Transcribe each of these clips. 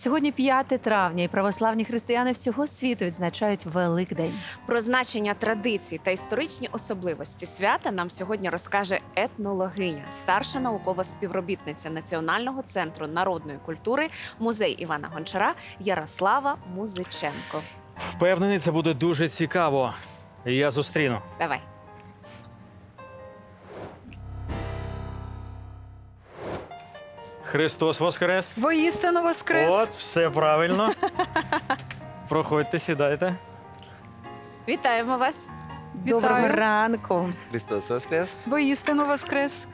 Сьогодні 5 травня, і православні християни всього світу відзначають Великдень. Про значення традицій та історичні особливості свята нам сьогодні розкаже етнологиня, старша наукова співробітниця Національного центру народної культури, музей Івана Гончара Ярослава Музиченко. Впевнений, це буде дуже цікаво. Я зустріну. Давай. Христос Воскрес! Воістину воскрес. От, все правильно. Проходьте, сідайте. Вітаємо вас! Доброго Вітаю. ранку. Христос Воскрес! Воістину воскрес.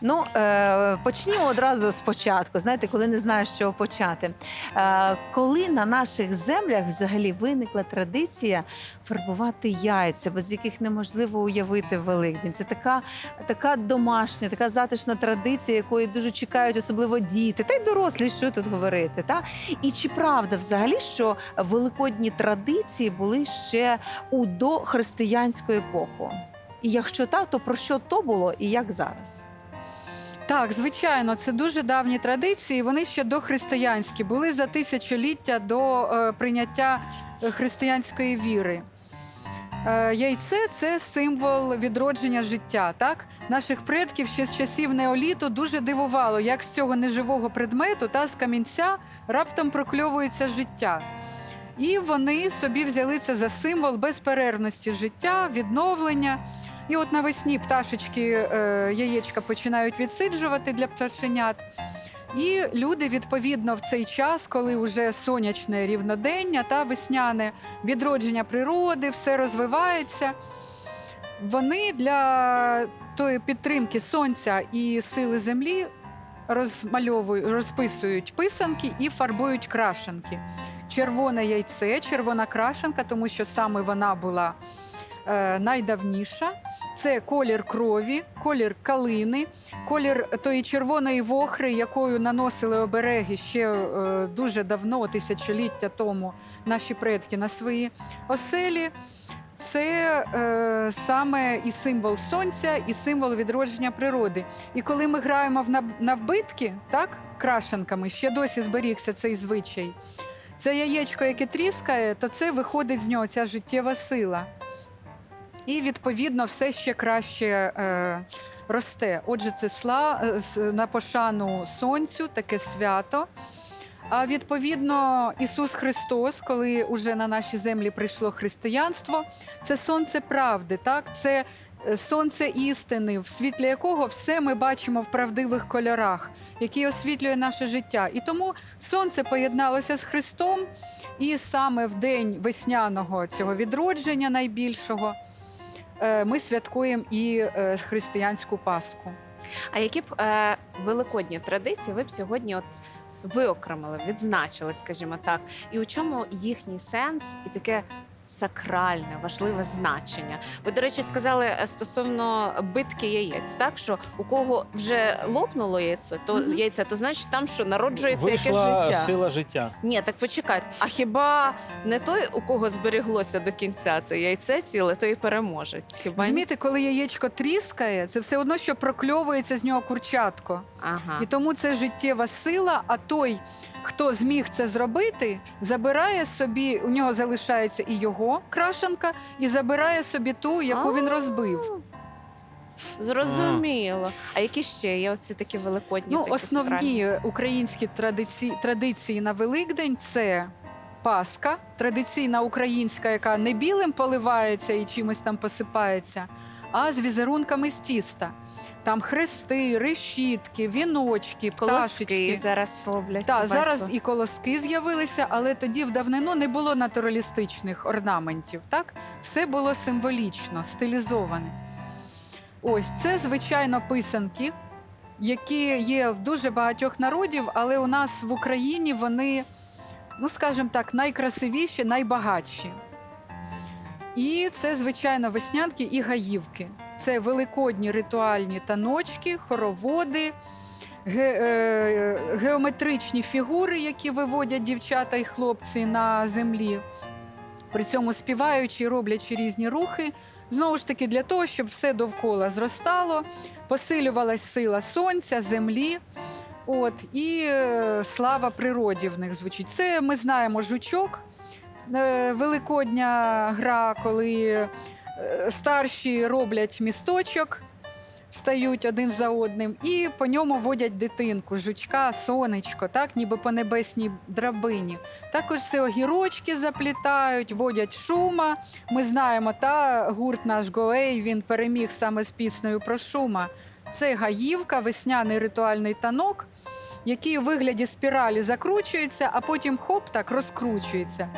Ну, е, почнімо одразу спочатку. Знаєте, коли не знаєш, з чого почати. Е, коли на наших землях взагалі виникла традиція фарбувати яйця, без яких неможливо уявити Великдень. Це така, така домашня, така затишна традиція, якої дуже чекають, особливо діти, та й дорослі, що тут говорити. Та? І чи правда взагалі, що великодні традиції були ще у дохристиянську епоху? І якщо так, то про що то було і як зараз? Так, звичайно, це дуже давні традиції. Вони ще дохристиянські, були за тисячоліття до е, прийняття християнської віри. Е, яйце це символ відродження життя. Так? Наших предків ще з часів неоліту дуже дивувало, як з цього неживого предмету та з камінця раптом прокльовується життя. І вони собі взяли це за символ безперервності життя, відновлення. І от навесні пташечки е, яєчка починають відсиджувати для пташенят. І люди відповідно в цей час, коли вже сонячне рівнодення та весняне відродження природи, все розвивається. Вони для тої підтримки сонця і сили землі розмальовують, розписують писанки і фарбують крашенки. Червоне яйце, червона крашенка, тому що саме вона була найдавніша. Це колір крові, колір калини, колір тої червоної вохри, якою наносили обереги ще е, дуже давно, тисячоліття тому, наші предки на свої оселі. Це е, саме і символ сонця, і символ відродження природи. І коли ми граємо в навбитки, так, крашенками, ще досі зберігся цей звичай. Це яєчко, яке тріскає, то це виходить з нього ця життєва сила. І відповідно все ще краще е, росте. Отже, це сла е, на пошану сонцю, таке свято. А відповідно, Ісус Христос, коли уже на наші землі прийшло християнство, це сонце правди, так? Це е, сонце істини, в світлі якого все ми бачимо в правдивих кольорах, який освітлює наше життя. І тому сонце поєдналося з Христом, і саме в день весняного цього відродження найбільшого ми святкуємо і е, християнську Пасху. А які б е, великодні традиції ви б сьогодні от виокремили, відзначили, скажімо так, і у чому їхній сенс і таке сакральне, важливе значення? Ви, до речі, сказали е, стосовно битки яєць, так що у кого вже лопнуло яйце, то Мгм. яйце, то значить там що народжується Вийшла якесь життя. сила життя. Ні, так почекайте. А хіба не той, у кого зберіглося до кінця це яйце ціле, той і переможець? Хіба? Розумієте, коли яєчко тріскає, це все одно, що прокльовується з нього курчатко. Ага. І тому це життєва сила. А той, хто зміг це зробити, забирає собі, у нього залишається і його крашенка, і забирає собі ту, яку він розбив. Зрозуміло. А які ще є оці такі великодні? Ну, такі основні сакральні? українські традиції, традиції на Великдень це Пасха, традиційна українська, яка не білим поливається і чимось там посипається, а з візерунками з тіста. Там хрести, решітки, віночки, колоски пташечки. зараз роблять. Так, бачила. зараз і колоски з'явилися, але тоді в давнину не було натуралістичних орнаментів. Так, все було символічно, стилізоване. Ось це, звичайно, писанки, які є в дуже багатьох народів, але у нас в Україні вони, ну скажімо так, найкрасивіші, найбагатші. І це, звичайно, веснянки і гаївки. Це великодні ритуальні таночки, хороводи, ге- е, геометричні фігури, які виводять дівчата і хлопці на землі, при цьому співаючи роблячи різні рухи. Знову ж таки, для того, щоб все довкола зростало, посилювалась сила сонця, землі. От і е, слава природі в них звучить. Це ми знаємо жучок. Е, Великодня гра, коли е, старші роблять місточок, стають один за одним, і по ньому водять дитинку, жучка, сонечко, так, ніби по небесній драбині. Також це огірочки заплітають, водять шума. Ми знаємо, та гурт наш Гоей він переміг саме з піснею про шума. Це гаївка, весняний ритуальний танок, який у вигляді спіралі закручується, а потім хоп так розкручується.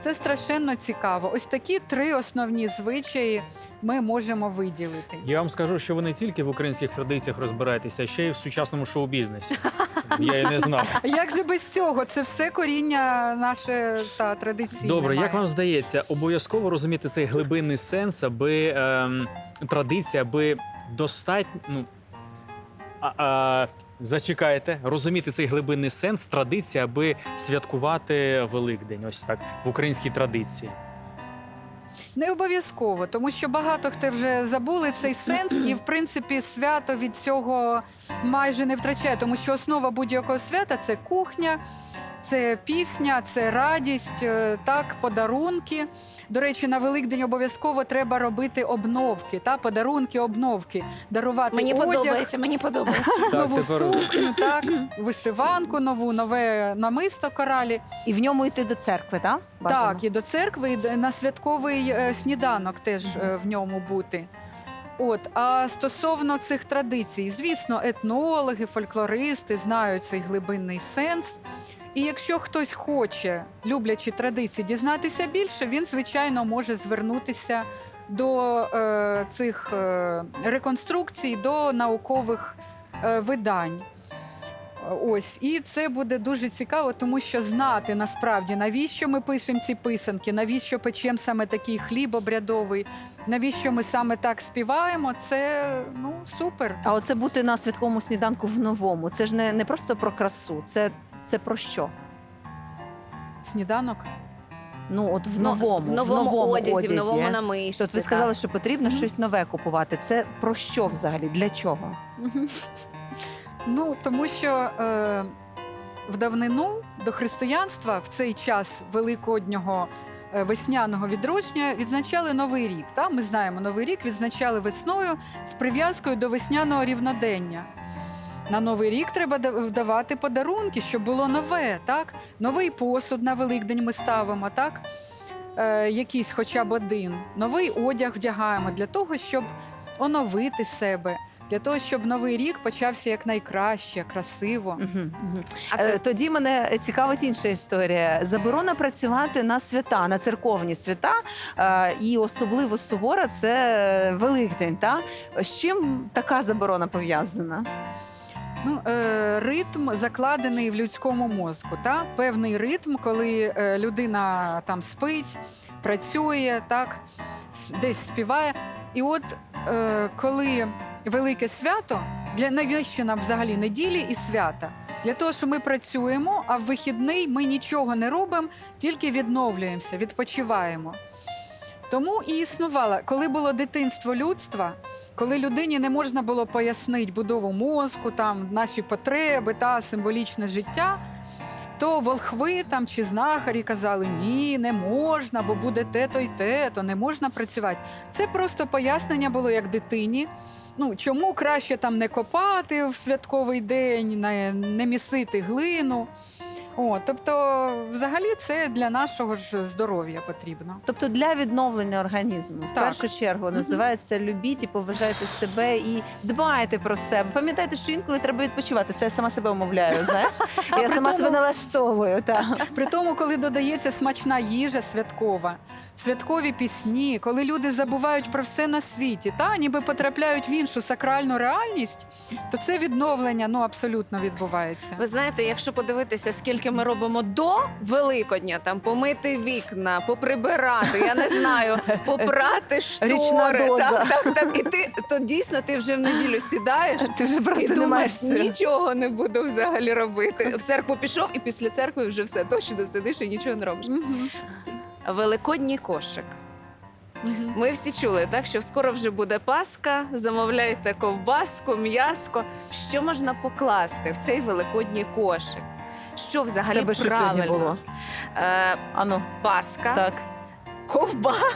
Це страшенно цікаво. Ось такі три основні звичаї ми можемо виділити. Я вам скажу, що ви не тільки в українських традиціях розбираєтеся, а ще й в сучасному шоу-бізнесі. Я і не знав. Як же без цього? Це все коріння наше та традиційне. Добре, як вам здається, обов'язково розуміти цей глибинний сенс, аби ем, традиція, аби достатньо. Ну, а, а, зачекайте, розуміти цей глибинний сенс, традиції, аби святкувати Великдень, ось так, в українській традиції. Не обов'язково, тому що багато хто вже забули цей сенс, і в принципі свято від цього майже не втрачає, тому що основа будь-якого свята це кухня. Це пісня, це радість, е, так, подарунки. До речі, на Великдень обов'язково треба робити обновки, та подарунки, обновки, дарувати Мені одяг, подобається, мені подобається. нову сукню, так, вишиванку нову, нове намисто коралі. І в ньому йти до церкви, так? Так, і до церкви, і на святковий е, сніданок теж е, в ньому бути. От, а стосовно цих традицій, звісно, етнологи, фольклористи знають цей глибинний сенс. І якщо хтось хоче, люблячи традиції, дізнатися більше, він, звичайно, може звернутися до е, цих е, реконструкцій, до наукових е, видань. Ось, і це буде дуже цікаво, тому що знати насправді, навіщо ми пишемо ці писанки, навіщо печемо саме такий хліб обрядовий, навіщо ми саме так співаємо, це ну супер. А оце бути на святковому сніданку в новому. Це ж не, не просто про красу, це, це про що? Сніданок. Ну, от в Ну, новому, в новому, одязі, в новому От намисті. ви сказали, що потрібно щось нове купувати. Це про що взагалі? Для чого? Ну тому що е, в давнину до християнства в цей час великоднього е, весняного відродження відзначали новий рік. Та? Ми знаємо, новий рік відзначали весною з прив'язкою до весняного рівнодення. На новий рік треба да- вдавати подарунки, щоб було нове, так? Новий посуд на Великдень ми ставимо, так? Е, якийсь хоча б один. Новий одяг вдягаємо для того, щоб оновити себе, для того, щоб новий рік почався як найкраще, красиво. Угу, угу. А це Тоді мене цікавить інша історія. Заборона працювати на свята, на церковні свята, е, і особливо сувора це Великдень. Та? З чим така заборона пов'язана? Ну, е, ритм закладений в людському мозку. Та? Певний ритм, коли е, людина там спить, працює, так, десь співає. І от е, коли велике свято, для навіщо нам взагалі неділі і свята? Для того, що ми працюємо, а в вихідний ми нічого не робимо, тільки відновлюємося, відпочиваємо. Тому і існувала, коли було дитинство людства, коли людині не можна було пояснити будову мозку, там наші потреби та символічне життя, то волхви там чи знахарі казали: ні, не можна, бо буде те-то й те-то, не можна працювати. Це просто пояснення було як дитині. Ну, чому краще там не копати в святковий день, не, не місити глину. О, тобто, взагалі, це для нашого ж здоров'я потрібно. Тобто для відновлення організму в Так. першу чергу називається любіть і поважайте себе і дбайте про себе. Пам'ятайте, що інколи треба відпочивати. Це я сама себе умовляю. Знаєш, я сама себе налаштовую. Так. При тому, коли додається смачна їжа святкова, святкові пісні, коли люди забувають про все на світі, та ніби потрапляють в іншу сакральну реальність, то це відновлення ну абсолютно відбувається. Ви знаєте, якщо подивитися, скільки ми робимо до Великодня, там помити вікна, поприбирати, я не знаю, попрати штори. Річна доза. Так, так, так. І ти то дійсно ти вже в неділю сідаєш. Ти вже І просто не думаєш, маєш сил. нічого не буду взагалі робити. В церкву пішов, і після церкви вже все точно сидиш і нічого не робиш. Мгм. Великодній кошик. Мгм. Ми всі чули, так що скоро вже буде Пасха, замовляйте ковбаску, м'яско. Що можна покласти в цей великодній кошик? Що взагалі тебе що правильно? сьогодні було? Е, Ану, Паска, так. ковбаска,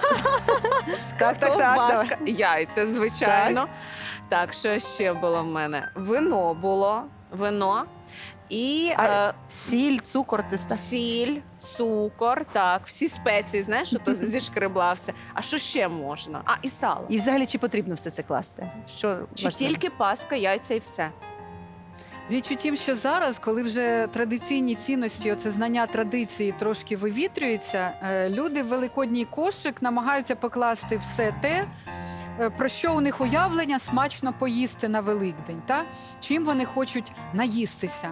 Так, так, так, ковбаска, яйця, звичайно. Так. що ще було в мене? Вино було, вино і А е, Сіль, цукор, ти ста- сіль, цукор, так, всі спеції, знаєш, що то зішкреблався. А що ще можна? А, і сало. І взагалі чи потрібно все це класти? Що Чи важливо? тільки паска, яйця і все? Тім, що зараз, коли вже традиційні цінності, оце знання традиції трошки вивітрюються, е, люди в великодній кошик намагаються покласти все те, е, про що у них уявлення смачно поїсти на Великдень, та? чим вони хочуть наїстися.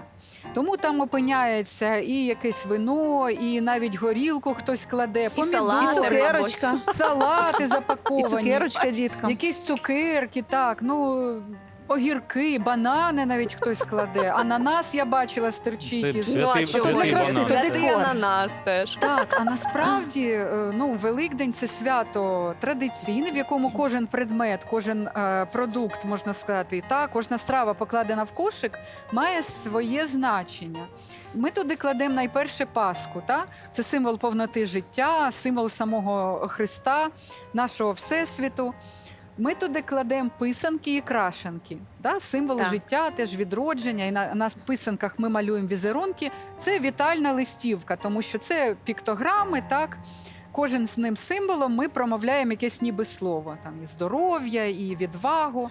Тому там опиняється і якесь вино, і навіть горілку хтось кладе, І помідори, І цукерочка. салати І запаковані. цукерочка діткам. Якісь цукерки, так, ну. Огірки, банани навіть хтось кладе. Ананас я бачила стерчить із. святий- ну, а святий чого банан. Святий Декор. ананас теж. Так, а насправді е, ну, Великдень це свято традиційне, в якому кожен предмет, кожен е, продукт, можна сказати, та кожна страва покладена в кошик, має своє значення. Ми туди кладемо найперше Пасху. Та? Це символ повноти життя, символ самого Христа, нашого Всесвіту. Ми туди кладемо писанки і крашенки, да? символ Так. життя, теж відродження. І на, на писанках ми малюємо візерунки. Це вітальна листівка, тому що це піктограми, так. Кожен з ним символом ми промовляємо якесь ніби слово, там і здоров'я, і відвагу.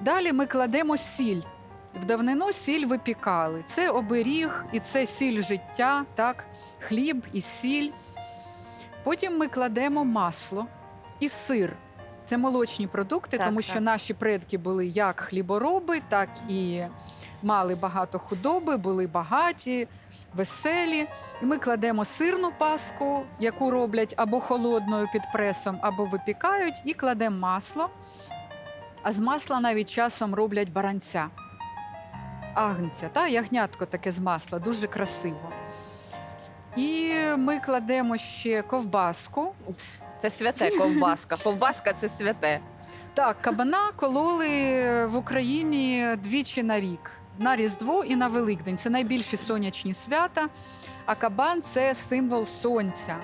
Далі ми кладемо сіль. В давнину сіль випікали. Це оберіг і це сіль життя, так, хліб і сіль. Потім ми кладемо масло і сир. Це молочні продукти, Так, тому що так. наші предки були як хлібороби, так і мали багато худоби, були багаті, веселі. І ми кладемо сирну паску, яку роблять або холодною під пресом, або випікають, і кладемо масло. А з масла навіть часом роблять баранця. Агнця, та ягнятко таке з масла, дуже красиво. І ми кладемо ще ковбаску. Це святе ковбаска. Ковбаска це святе. Так, кабана кололи в Україні двічі на рік. На Різдво і на Великдень. Це найбільші сонячні свята, а кабан це символ сонця.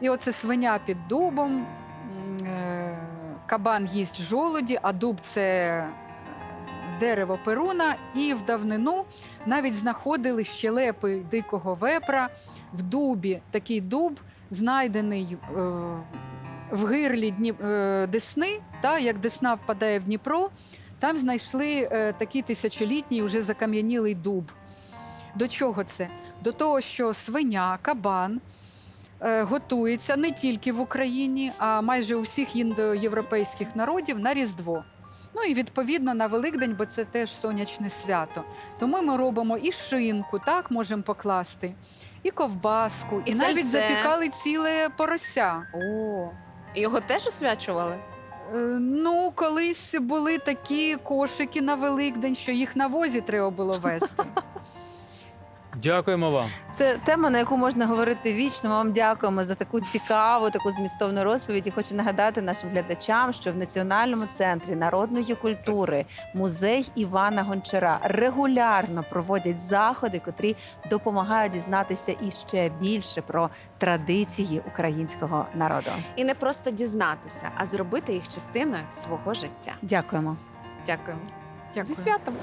І оце свиня під дубом. е, Кабан їсть жолоді, а дуб це дерево перуна. І в давнину навіть знаходили щелепи дикого вепра в дубі. Такий дуб знайдений е, в гирлі е, Десни, та, як Десна впадає в Дніпро, там знайшли е, такий тисячолітній уже закам'янілий дуб. До чого це? До того, що свиня, кабан готується не тільки в Україні, а майже у всіх індоєвропейських народів на Різдво. Ну і відповідно на Великдень, бо це теж сонячне свято. Тому ми робимо і шинку, так можемо покласти, і ковбаску, і, І навіть сальце. запікали ціле порося. О. Його теж освячували? Е, Ну, колись були такі кошики на Великдень, що їх на возі треба було вести. Дякуємо вам. Це тема, на яку можна говорити вічно. Ми вам дякуємо за таку цікаву, таку змістовну розповідь. І хочу нагадати нашим глядачам, що в Національному центрі народної культури музей Івана Гончара регулярно проводять заходи, котрі допомагають дізнатися іще більше про традиції українського народу. І не просто дізнатися, а зробити їх частиною свого життя. Дякуємо. Дякуємо. Дякую. Зі святом.